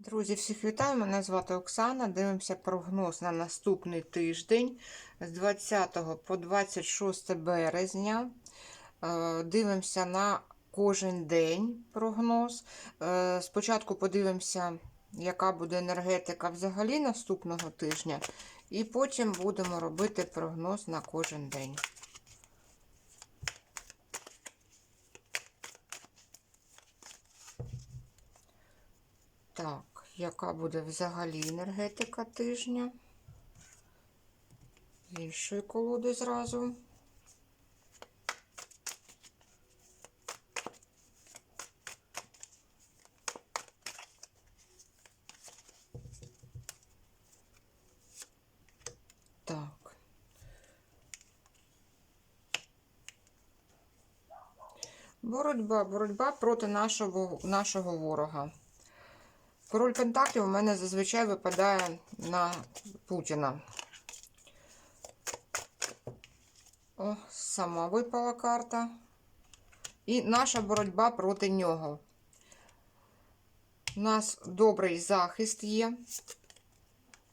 Друзі, всіх вітаю! Мене звати Оксана. Дивимося прогноз на наступний тиждень з 20 по 26 березня. Е, Дивимося на кожен день прогноз. Е, Спочатку подивимося, яка буде енергетика взагалі наступного тижня, і потім будемо робити прогноз на кожен день. Так, яка буде взагалі енергетика тижня? З іншої колоди зразу. Так. Боротьба, боротьба проти нашого, нашого ворога. Король Пентаклів у мене зазвичай випадає на Путіна. О, сама випала карта. І наша боротьба проти нього. У нас добрий захист є.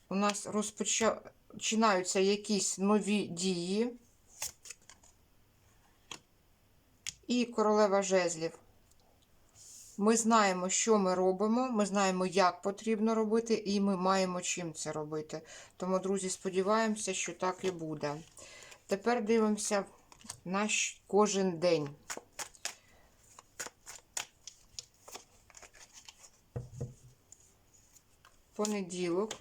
У нас розпочинаються якісь нові дії. І королева жезлів. Ми знаємо, що ми робимо, ми знаємо, як потрібно робити, і ми маємо чим це робити. Тому, друзі, сподіваємося, що так і буде. Тепер дивимося наш кожен день. Понеділок,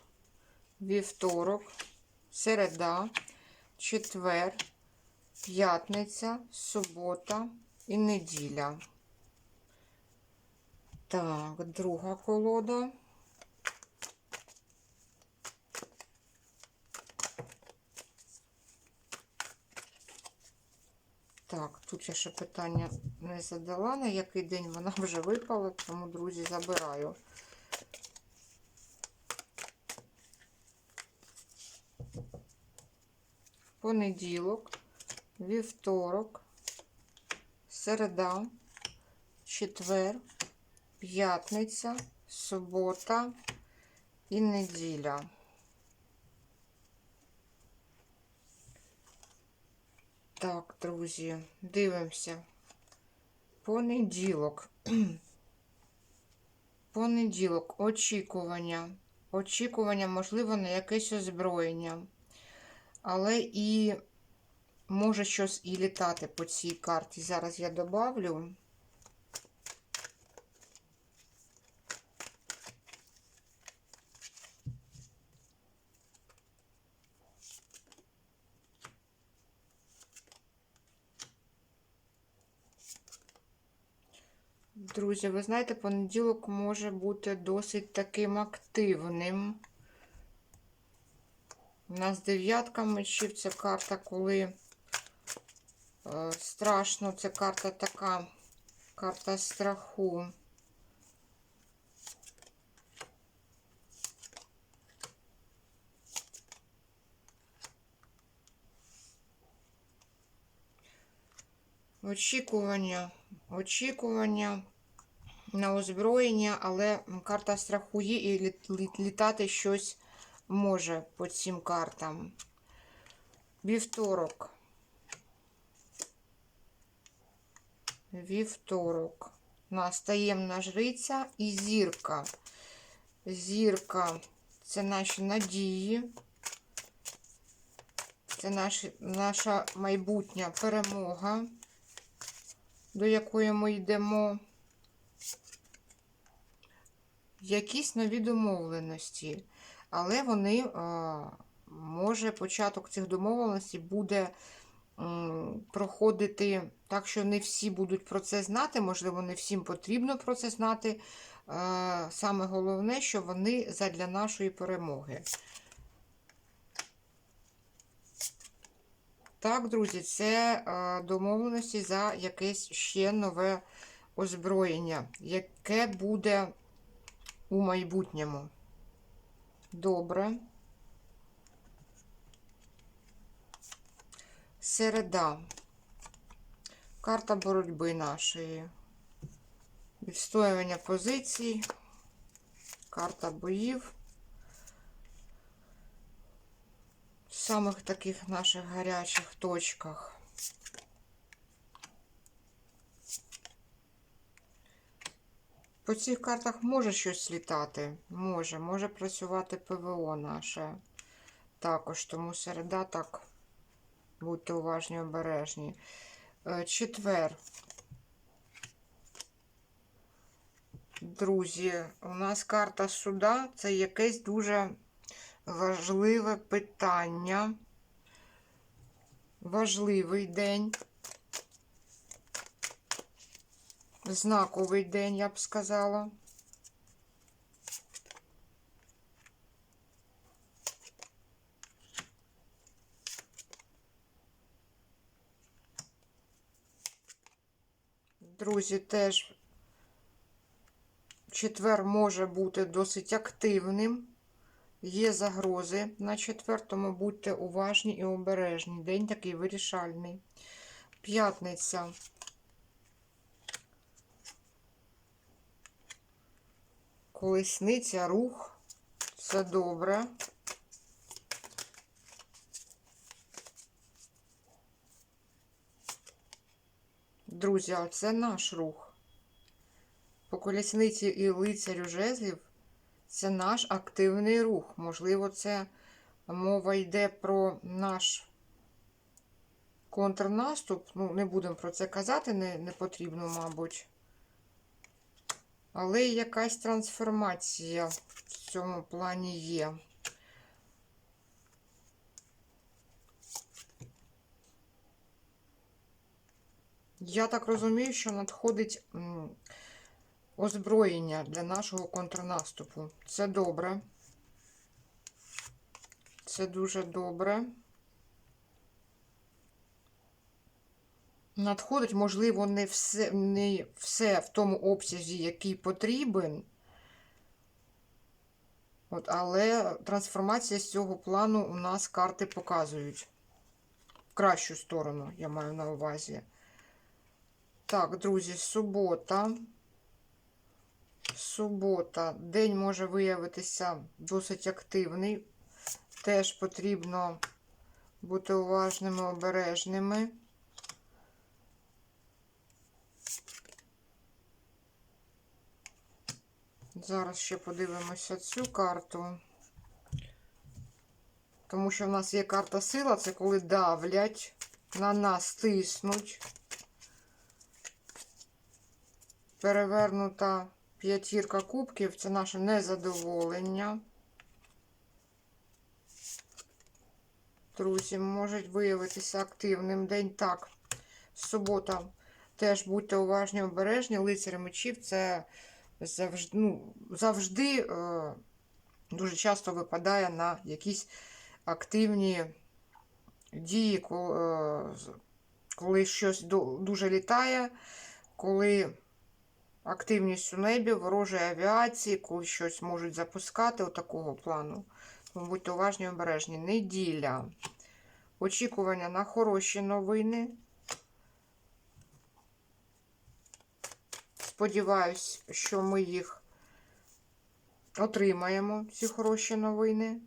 вівторок, середа, четвер, п'ятниця, субота і неділя. Так, друга колода. Так, тут я ще питання не задала, на який день вона вже випала, тому, друзі, забираю. Понеділок, вівторок, середа, четвер, п'ятниця, субота і неділя. Так, друзі, дивимося. Понеділок. Понеділок, очікування. Очікування, можливо, на якесь озброєння. Але і може щось і літати по цій карті. Зараз я добавлю. Друзі, ви знаєте, понеділок може бути досить таким активним. У нас дев'ятка мечів, це карта, коли е, страшно, це карта така, карта страху. Очікування, очікування на озброєння, але карта страху є і літ- літ- літати щось може по цим картам. Вівторок. Вівторок. У нас таємна жриця і зірка. Зірка це наші надії. Це наші, наша майбутня перемога, до якої ми йдемо. Якісь нові домовленості, але вони, е, може, початок цих домовленостей буде проходити так, що не всі будуть про це знати, можливо, не всім потрібно про це знати. Е, Саме головне, що вони задля нашої перемоги. Так, друзі, це е, домовленості за якесь ще нове озброєння, яке буде у майбутньому. Добре. Середа. Карта боротьби нашої. Відстоювання позицій. карта боїв. В самих таких наших гарячих точках. По цих картах може щось літати. Може, може працювати ПВО наше. Також, тому середа так. Будьте уважні, обережні. Е, Четвер. Друзі, у нас карта суда це якесь дуже важливе питання. Важливий день. Знаковий день, я б сказала. Друзі, теж четвер може бути досить активним. Є загрози на четвер, тому будьте уважні і обережні. День такий вирішальний. П'ятниця. Колесниця, рух. Це добре. Друзі, а це наш рух. По колісниці і лицарю жезлів це наш активний рух. Можливо, це мова йде про наш контрнаступ. Ну, не будемо про це казати, не, не потрібно, мабуть. Але якась трансформація в цьому плані є. Я так розумію, що надходить озброєння для нашого контрнаступу. Це добре. Це дуже добре. Надходить, можливо, не все, не все в тому обсязі, який потрібен. От, але трансформація з цього плану у нас карти показують. В кращу сторону, я маю на увазі. Так, друзі, субота. Субота. День може виявитися досить активний. Теж потрібно бути уважними, обережними. Зараз ще подивимося цю карту. Тому що в нас є карта сила, це коли давлять, на нас тиснуть. Перевернута п'ятірка кубків це наше незадоволення. Друзі, можуть виявитися активним день. Так, субота. Теж будьте уважні, обережні. Лицарі мечів це завжди, ну, завжди е, дуже часто випадає на якісь активні дії, коли, е, коли щось дуже літає, коли активність у небі, ворожої авіації, коли щось можуть запускати такого плану. Будьте уважні обережні. Неділя. Очікування на хороші новини. Сподіваюсь, що ми їх отримаємо, ці хороші новини.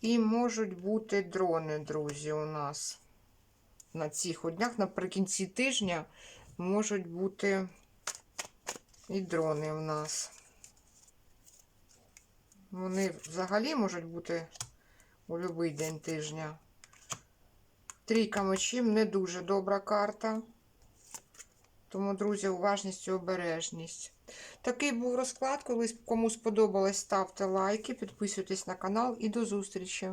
І можуть бути дрони, друзі, у нас на цих днях. Наприкінці тижня можуть бути і дрони у нас. Вони взагалі можуть бути у будь-який день тижня. Трійка мечів не дуже добра карта. Тому, друзі, уважність і обережність. Такий був розклад. Колись кому сподобалось, ставте лайки, підписуйтесь на канал і до зустрічі!